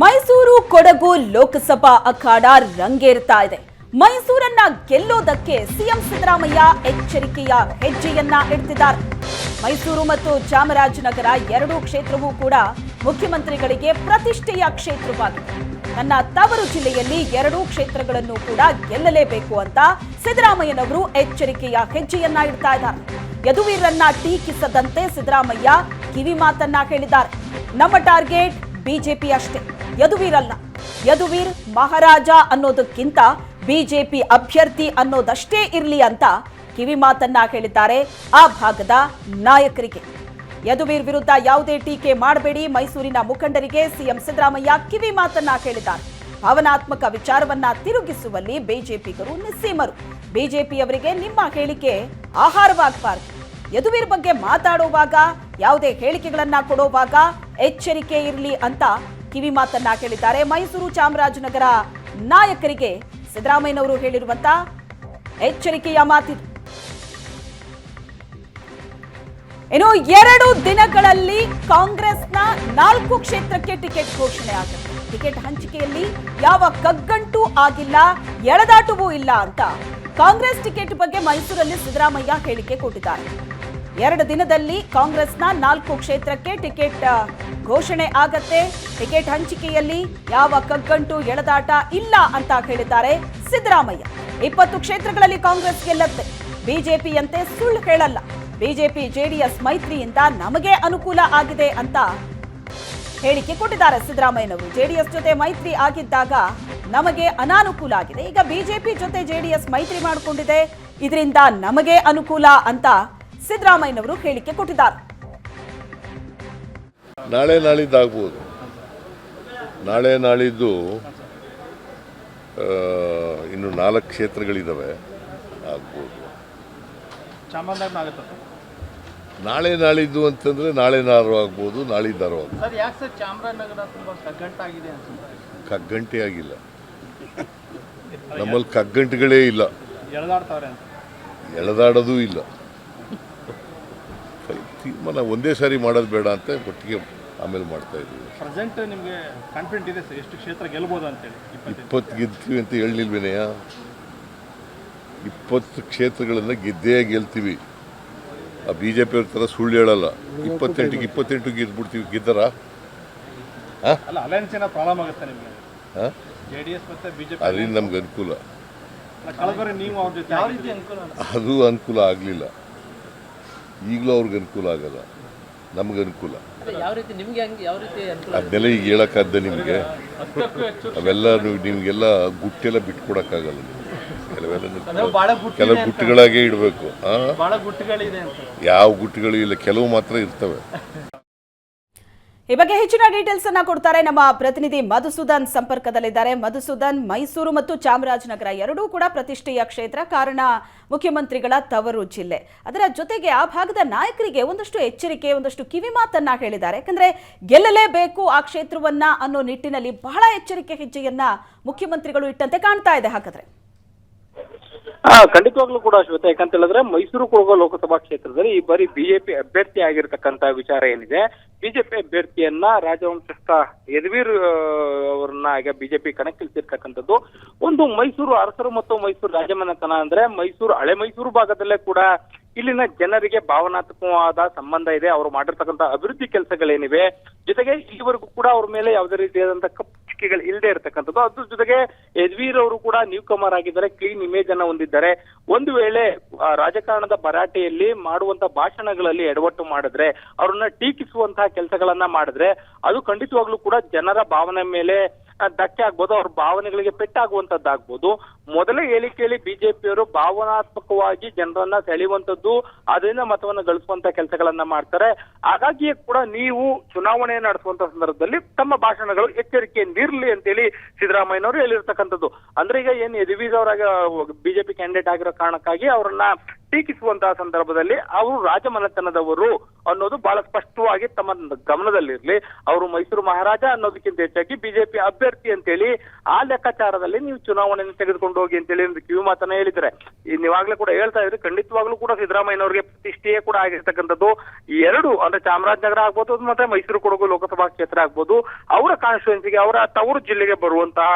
ಮೈಸೂರು ಕೊಡಗು ಲೋಕಸಭಾ ಅಖಾಡ ರಂಗೇರ್ತಾ ಇದೆ. ಮೈಸೂರನ್ನ ಗೆಲ್ಲೋದಕ್ಕೆ ಸಿಎಂ ಸಿದ್ದರಾಮಯ್ಯ ಎಚ್ಚರಿಕೆಯ ಹೆಜ್ಜೆಯನ್ನ ಇಡ್ತಿದ್ದಾರೆ. ಮೈಸೂರು ಮತ್ತು ಚಾಮರಾಜನಗರ ಎರಡೂ ಕ್ಷೇತ್ರವೂ ಕೂಡ ಮುಖ್ಯಮಂತ್ರಿಗಳಿಗೆ ಪ್ರತಿಷ್ಠೆಯ ಕ್ಷೇತ್ರವಾಗಿದೆ. ನನ್ನ ತವರು ಜಿಲ್ಲೆಯಲ್ಲಿ ಎರಡೂ ಕ್ಷೇತ್ರಗಳನ್ನು ಕೂಡ ಗೆಲ್ಲಲೇಬೇಕು ಅಂತ ಸಿದ್ದರಾಮಯ್ಯನವರು ಎಚ್ಚರಿಕೆಯ ಹೆಜ್ಜೆಯನ್ನ ಇಡ್ತಾ ಇದ್ದಾರೆ. ಯದುವೀರನ್ನ ಟೀಕಿಸದಂತೆ ಸಿದ್ದರಾಮಯ್ಯ ಕಿವಿ ಮಾತನ್ನ ಹೇಳಿದ್ದಾರೆ. ನಮ್ಮ ಟಾರ್ಗೆಟ್ ಬಿಜೆಪಿ ಅಷ್ಟೇ. ಯದುವೀರಲ್ಲ. ಯದುವೀರ್ ಮಹಾರಾಜ ಅನ್ನೋದಕ್ಕಿಂತ ಬಿಜೆಪಿ ಅಭ್ಯರ್ಥಿ ಅನ್ನೋದಷ್ಟೇ ಇರಲಿ ಅಂತ ಕಿವಿ ಮಾತನ್ನ ಹೇಳಿದ್ದಾರೆ ಆ ಭಾಗದ ನಾಯಕರಿಗೆ. ಯದುವೀರ್ ವಿರುದ್ಧ ಯಾವುದೇ ಟೀಕೆ ಮಾಡಬೇಡಿ, ಮೈಸೂರಿನ ಮುಖಂಡರಿಗೆ ಸಿಎಂ ಸಿದ್ದರಾಮಯ್ಯ ಕಿವಿ ಮಾತನ್ನ ಹೇಳಿದ್ದಾರೆ. ಭಾವನಾತ್ಮಕ ವಿಚಾರವನ್ನ ತಿರುಗಿಸುವಲ್ಲಿ ಬಿಜೆಪಿಗರು ನಿಸ್ಸೀಮರು. ಬಿಜೆಪಿಯವರಿಗೆ ನಿಮ್ಮ ಹೇಳಿಕೆ ಆಹಾರವಾಗಬಾರದು. ಯದುವೀರ್ ಬಗ್ಗೆ ಮಾತಾಡುವಾಗ, ಯಾವುದೇ ಹೇಳಿಕೆಗಳನ್ನ ಕೊಡುವಾಗ ಎಚ್ಚರಿಕೆ ಇರಲಿ ಅಂತ ಕಿವಿ ಮಾತನ್ನ ಕೇಳಿದ್ದಾರೆ. ಮೈಸೂರು ಚಾಮರಾಜನಗರ ನಾಯಕರಿಗೆ ಸಿದ್ದರಾಮಯ್ಯನವರು ಹೇಳಿರುವಂತ ಎಚ್ಚರಿಕೆಯ ಮಾತಿದು. ಇನ್ನು ಎರಡು ದಿನಗಳಲ್ಲಿ ಕಾಂಗ್ರೆಸ್ನ ನಾಲ್ಕು ಕ್ಷೇತ್ರಕ್ಕೆ ಟಿಕೆಟ್ ಘೋಷಣೆ ಆಗುತ್ತೆ ಟಿಕೆಟ್ ಹಂಚಿಕೆಯಲ್ಲಿ ಯಾವ ಕಗ್ಗಂಟೂ ಆಗಿಲ್ಲ, ಎಳೆದಾಟವೂ ಇಲ್ಲ ಅಂತ ಕಾಂಗ್ರೆಸ್ ಟಿಕೆಟ್ ಬಗ್ಗೆ ಮೈಸೂರಲ್ಲಿ ಸಿದ್ದರಾಮಯ್ಯ ಹೇಳಿಕೆ ಕೊಟ್ಟಿದ್ದಾರೆ. ಎರಡು ದಿನದಲ್ಲಿ ಕಾಂಗ್ರೆಸ್ನ ನಾಲ್ಕು ಕ್ಷೇತ್ರಕ್ಕೆ ಟಿಕೆಟ್ ಘೋಷಣೆ ಆಗತ್ತೆ. ಟಿಕೆಟ್ ಹಂಚಿಕೆಯಲ್ಲಿ ಯಾವ ಕಗ್ಗಂಟು ಎಳೆದಾಟ ಇಲ್ಲ ಅಂತ ಹೇಳಿದ್ದಾರೆ ಸಿದ್ದರಾಮಯ್ಯ. ಇಪ್ಪತ್ತು ಕ್ಷೇತ್ರಗಳಲ್ಲಿ ಕಾಂಗ್ರೆಸ್ ಗೆಲ್ಲತ್ತೆ. ಬಿಜೆಪಿಯಂತೆ ಸುಳ್ಳು ಹೇಳಲ್ಲ. ಬಿಜೆಪಿ, ಜೆಡಿಎಸ್ ಮೈತ್ರಿಯಿಂದ ನಮಗೆ ಅನುಕೂಲ ಆಗಿದೆ ಅಂತ ಹೇಳಿಕೆ ಕೊಟ್ಟಿದ್ದಾರೆ ಸಿದ್ದರಾಮಯ್ಯನವರು. ಜೆಡಿಎಸ್ ಜೊತೆ ಮೈತ್ರಿ ಆಗಿದ್ದಾಗ ನಮಗೆ ಅನಾನುಕೂಲ ಆಗಿದೆ. ಈಗ ಬಿಜೆಪಿ ಜೊತೆ ಜೆಡಿಎಸ್ ಮೈತ್ರಿ ಮಾಡಿಕೊಂಡಿದೆ. ಇದರಿಂದ ನಮಗೆ ಅನುಕೂಲ ಅಂತ ಸಿದ್ದರಾಮಯ್ಯನವರು ಹೇಳಿಕೆ ಕೊಟ್ಟಿದ್ದಾರೆ. ನಾಳೆ ನಾಳಿದ್ದು ಆಗ್ಬೋದು ನಾಳೆ ನಾಳಿದ್ದು ಇನ್ನು ನಾಲ್ಕು ಕ್ಷೇತ್ರಗಳಿದ್ದಾವೆ ಆಗ್ಬೋದು. ಚಾಮರಾಜನಗರ ನಾಳೆ ನಾಳಿದ್ದು ಅಂತಂದರೆ ನಾಳೆ ನಾರು ಆಗ್ಬೋದು ನಾಳಿದ್ದಾರು ಆಗ್ಬೋದು. ಸರ್ ಯಾಕೆ ಸರ್ ಚಾಮರಾಜನಗರ ತುಂಬ ಕಗ್ಗಂಟಾಗಿದೆ ಅನ್ಸುತ್ತೆ? ಕಗ್ಗಂಟೆ ಆಗಿಲ್ಲ. ನಮ್ಮಲ್ಲಿ ಕಗ್ಗಂಟುಗಳೇ ಇಲ್ಲ. ಎಳೆದಾಡೋದೂ ಇಲ್ಲ. ತೀರ್ಮಾನ ಒಂದೇ ಸಾರಿ ಮಾಡೋದು ಬೇಡ ಅಂತ ಒಟ್ಟಿಗೆ ಆಮೇಲೆ ಮಾಡ್ತಾ ಇದ್ದೀವಿ. ಪ್ರೆಸೆಂಟ್ ನಿಮಗೆ ಕಾನ್ಫಿಡೆಂಟ್ ಇದೆ ಸರ್? ಎಷ್ಟು ಕ್ಷೇತ್ರ ಗೆಲ್ಬೋದು ಅಂತೇಳಿ? ಇಪ್ಪತ್ತು ಗೆಲ್ತೀವಿ ಅಂತ ಹೇಳಿಲ್ವೇನೆಯ ಇಪ್ಪತ್ತು ಕ್ಷೇತ್ರಗಳನ್ನು ಗೆದ್ದೇ ಗೆಲ್ತೀವಿ. ಆ ಬಿ ಜೆ ಪಿಯವ್ರ ಥರ ಸುಳ್ಳು ಹೇಳಲ್ಲ. ಇಪ್ಪತ್ತೆಂಟಿಗೆ ಇಪ್ಪತ್ತೆಂಟು ಗೆದ್ಬಿಡ್ತೀವಿ. ಗೆದ್ದಾರ? ಅಲ್ಲ ಅಲಯನ್ಸ್ ಏನೋ ಪ್ರಾಬ್ಲಮ್ ಆಗುತ್ತೆ ನಿಮಗೆ? ಹಾಂ ಜೆ ಡಿ ಎಸ್ ಮತ್ತು ಬಿ ಜೆ ಅದರಿಂದ ನಮ್ಗೆ ಅನುಕೂಲ. ಪಿ ನೀವು ಅವ್ರ ಜೊತೆ ಯಾವ ರೀತಿ ಅನುಕೂಲ? ಅದು ಅನುಕೂಲ ಆಗಲಿಲ್ಲ. ಈಗಲೂ ಅವ್ರಿಗೆ ಅನುಕೂಲ ಆಗಲ್ಲ. ನಮ್ಗೆ ಅನುಕೂಲ. ಯಾವ ರೀತಿ ನಿಮ್ಗೆ ಹಂಗೆ ಯಾವ ರೀತಿ ಅನುಕೂಲ ಅದನ್ನೆಲ್ಲ ಈಗ ಹೇಳಕ್ಕಾದ್ದೆ ನಿಮಗೆ. ಅವೆಲ್ಲ ನೀವು ನಿಮಗೆಲ್ಲ ಗುಟ್ಟೆಲ್ಲ ಬಿಟ್ಕೊಡೋಕ್ಕಾಗಲ್ಲ. ಕೆಲವೆಲ್ಲ ಕೆಲವು ಗುಟ್ಟುಗಳಾಗೇ ಇಡಬೇಕು. ಹಾಂ ಗುಟ್ಟುಗಳಿದೆ ಅಂತ. ಯಾವ ಗುಟ್ಟುಗಳು ಇಲ್ಲ ಕೆಲವು ಮಾತ್ರ ಇರ್ತವೆ. ಈ ಬಗ್ಗೆ ಹೆಚ್ಚಿನ ಡೀಟೇಲ್ಸ್ ಅನ್ನ ಕೊಡ್ತಾರೆ ನಮ್ಮ ಪ್ರತಿನಿಧಿ ಮಧುಸೂದನ್ ಸಂಪರ್ಕದಲ್ಲಿದ್ದಾರೆ. ಮಧುಸೂದನ್ ಮೈಸೂರು ಮತ್ತು ಚಾಮರಾಜನಗರ ಎರಡೂ ಕೂಡ ಪ್ರತಿಷ್ಠೆಯ ಕ್ಷೇತ್ರ, ಕಾರಣ ಮುಖ್ಯಮಂತ್ರಿಗಳ ತವರು ಜಿಲ್ಲೆ. ಅದರ ಜೊತೆಗೆ ಆ ಭಾಗದ ನಾಯಕರಿಗೆ ಒಂದಷ್ಟು ಎಚ್ಚರಿಕೆ, ಒಂದಷ್ಟು ಕಿವಿ ಮಾತನ್ನ ಹೇಳಿದ್ದಾರೆ. ಯಾಕಂದ್ರೆ ಗೆಲ್ಲಲೇಬೇಕು ಆ ಕ್ಷೇತ್ರವನ್ನ ಅನ್ನೋ ನಿಟ್ಟಿನಲ್ಲಿ ಬಹಳ ಎಚ್ಚರಿಕೆ, ಹೆಜ್ಜೆಯನ್ನ ಮುಖ್ಯಮಂತ್ರಿಗಳು ಇಟ್ಟಂತೆ ಕಾಣ್ತಾ ಇದೆ ಹಾಗಾದ್ರೆ. ಹಾ ಖಂಡಿತವಾಗ್ಲೂ ಕೂಡ ಶ್ವೇತಾ, ಯಾಕಂತ ಹೇಳಿದ್ರೆ ಮೈಸೂರು ಕೊಡಗು ಲೋಕಸಭಾ ಕ್ಷೇತ್ರದಲ್ಲಿ ಈ ಬಾರಿ ಬಿಜೆಪಿ ಅಭ್ಯರ್ಥಿ ಆಗಿರ್ತಕ್ಕಂತ ವಿಚಾರ ಏನಿದೆ? ಬಿಜೆಪಿ ಅಭ್ಯರ್ಥಿಯನ್ನ ರಾಜವಂಶಸ್ಥ ಯದುವೀರ್ ಅವರನ್ನ ಈಗ ಬಿಜೆಪಿ ಕಣಕ್ಕಿಳಿಸಿರ್ತಕ್ಕಂಥದ್ದು. ಒಂದು ಮೈಸೂರು ಅರಸರು ಮತ್ತು ಮೈಸೂರು ರಾಜಮನೆತನ ಅಂದ್ರೆ ಮೈಸೂರು ಹಳೆ ಮೈಸೂರು ಭಾಗದಲ್ಲೇ ಕೂಡ ಇಲ್ಲಿನ ಜನರಿಗೆ ಭಾವನಾತ್ಮಕವಾದ ಸಂಬಂಧ ಇದೆ. ಅವರು ಮಾಡಿರ್ತಕ್ಕಂಥ ಅಭಿವೃದ್ಧಿ ಕೆಲಸಗಳೇನಿವೆ, ಜೊತೆಗೆ ಇಲ್ಲಿವರೆಗೂ ಕೂಡ ಅವ್ರ ಮೇಲೆ ಯಾವುದೇ ರೀತಿಯಾದಂತಹ ಕಪ್ಪುಚಿಕೆಗಳು ಇಲ್ಲದೆ ಇರತಕ್ಕಂಥದ್ದು. ಅದ್ರ ಜೊತೆಗೆ ಯಜ್ವೀರ್ ಅವರು ಕೂಡ ನ್ಯೂ ಕಮರ್ ಆಗಿದ್ದಾರೆ ಕ್ಲೀನ್ ಇಮೇಜ್ ಅನ್ನ ಹೊಂದಿದ್ದಾರೆ. ಒಂದು ವೇಳೆ ರಾಜಕಾರಣದ ಭರಾಟೆಯಲ್ಲಿ ಮಾಡುವಂತ ಭಾಷಣಗಳಲ್ಲಿ ಎಡವಟ್ಟು ಮಾಡಿದ್ರೆ, ಅವ್ರನ್ನ ಟೀಕಿಸುವಂತಹ ಕೆಲಸಗಳನ್ನ ಮಾಡಿದ್ರೆ, ಅದು ಖಂಡಿತವಾಗ್ಲೂ ಕೂಡ ಜನರ ಭಾವನೆ ಮೇಲೆ ಧಕ್ಕೆ ಆಗ್ಬೋದು, ಅವ್ರ ಭಾವನೆಗಳಿಗೆ ಪೆಟ್ಟಾಗುವಂತದ್ದಾಗ್ಬೋದು ಮೊದಲ ಹೇಳಿಕೆಯಲ್ಲಿ ಬಿಜೆಪಿಯವರು ಭಾವನಾತ್ಮಕವಾಗಿ ಜನರನ್ನ ಸೆಳೆಯುವಂತದ್ದು ಅದರಿಂದ ಮತವನ್ನು ಗಳಿಸುವಂತ ಕೆಲಸಗಳನ್ನ ಮಾಡ್ತಾರೆ. ಹಾಗಾಗಿಯೇ ಕೂಡ ನೀವು ಚುನಾವಣೆ ನಡೆಸುವಂತ ಸಂದರ್ಭದಲ್ಲಿ ತಮ್ಮ ಭಾಷಣಗಳು ಎಚ್ಚರಿಕೆಯಿಂದ ಅಂತ ಅಂತೇಳಿ ಸಿದ್ದರಾಮಯ್ಯನವರು ಹೇಳಿರ್ತಕ್ಕಂಥದ್ದು. ಅಂದ್ರೆ ಈಗ ಏನ್ ಯದುವೀರ್ ಅವರಾಗ, ಬಿಜೆಪಿ ಕ್ಯಾಂಡಿಡೇಟ್ ಆಗಿರೋ ಕಾರಣಕ್ಕಾಗಿ ಅವರನ್ನ ಟೀಕಿಸುವಂತಹ ಸಂದರ್ಭದಲ್ಲಿ ಅವರು ರಾಜಮನೆತನದವರು ಅನ್ನೋದು ಬಹಳ ಸ್ಪಷ್ಟವಾಗಿ ತಮ್ಮ ಗಮನದಲ್ಲಿರಲಿ. ಅವರು ಮೈಸೂರು ಮಹಾರಾಜ ಅನ್ನೋದಕ್ಕಿಂತ ಹೆಚ್ಚಾಗಿ ಬಿಜೆಪಿ ಅಭ್ಯರ್ಥಿ ಅಂತೇಳಿ ಆ ಲೆಕ್ಕಾಚಾರದಲ್ಲಿ ನೀವು ಚುನಾವಣೆಯನ್ನು ತೆಗೆದುಕೊಂಡು ಹೋಗಿ ಅಂತೇಳಿ ಒಂದು ಕಿವಿ ಮಾತನ್ನ ಹೇಳಿದ್ರೆ ನೀವಾಗ್ಲೇ ಕೂಡ ಹೇಳ್ತಾ ಇದ್ರೆ, ಖಂಡಿತವಾಗ್ಲೂ ಕೂಡ ಸಿದ್ದರಾಮಯ್ಯನವರಿಗೆ ಪ್ರತಿಷ್ಠೆಯೇ ಕೂಡ ಆಗಿರ್ತಕ್ಕಂಥದ್ದು. ಎರಡು, ಅಂದ್ರೆ ಚಾಮರಾಜನಗರ ಆಗ್ಬೋದು ಮತ್ತೆ ಮೈಸೂರು ಕೊಡಗು ಲೋಕಸಭಾ ಕ್ಷೇತ್ರ ಆಗ್ಬೋದು, ಅವರ ಕಾನ್ಸ್ಟಿಟ್ಯೂನ್ಸಿಗೆ ಅವರ ತವರು ಜಿಲ್ಲೆಗೆ ಬರುವಂತಹ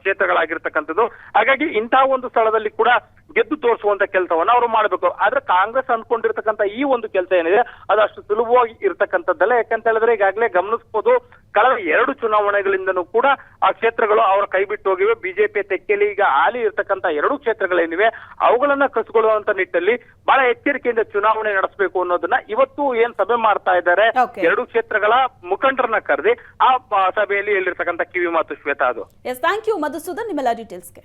ಕ್ಷೇತ್ರಗಳಾಗಿರ್ತಕ್ಕಂಥದ್ದು. ಹಾಗಾಗಿ ಇಂತಹ ಒಂದು ಸ್ಥಳದಲ್ಲಿ ಕೂಡ ಗೆದ್ದು ತೋರಿಸುವಂತ ಕೆಲಸವನ್ನ ಅವರು ಮಾಡಬೇಕು. ಆದ್ರೆ ಕಾಂಗ್ರೆಸ್ ಅಂದ್ಕೊಂಡಿರ್ತಕ್ಕಂಥ ಈ ಒಂದು ಕೆಲಸ ಏನಿದೆ ಅದು ಅಷ್ಟು ಸುಲಭವಾಗಿ ಇರತಕ್ಕಂಥದ್ದಲ್ಲ. ಯಾಕಂತ ಹೇಳಿದ್ರೆ ಈಗಾಗಲೇ ಗಮನಿಸಬಹುದು ಕಳೆದ ಎರಡು ಚುನಾವಣೆಗಳಿಂದನೂ ಕೂಡ ಆ ಕ್ಷೇತ್ರಗಳು ಅವರ ಕೈ ಬಿಟ್ಟು ಹೋಗಿವೆ. ಬಿಜೆಪಿ ತೆಕ್ಕೇಲಿ ಈಗ ಹಾಲಿ ಇರತಕ್ಕಂತ ಎರಡು ಕ್ಷೇತ್ರಗಳೇನಿವೆ ಅವುಗಳನ್ನ ಕಸಿಕೊಳ್ಳುವಂತ ನಿಟ್ಟಲ್ಲಿ ಬಹಳ ಎಚ್ಚರಿಕೆಯಿಂದ ಚುನಾವಣೆ ನಡೆಸಬೇಕು ಅನ್ನೋದನ್ನ ಇವತ್ತು ಏನ್ ಸಭೆ ಮಾಡ್ತಾ ಇದ್ದಾರೆ ಎರಡು ಕ್ಷೇತ್ರಗಳ ಮುಖಂಡರನ್ನ ಕರೆದಿ ಆ ಸಭೆಯಲ್ಲಿ ಹೇಳಿರ್ತಕ್ಕಂಥ ಕಿವಿ ಮಾತು ಶ್ವೇತಾ ಅದು. ಎಸ್ ಥ್ಯಾಂಕ್ ಯು ಮಧುಸೂದನ್ ನಿಮ್ಮೆಲ್ಲ ಡೀಟೇಲ್ಸ್ಗೆ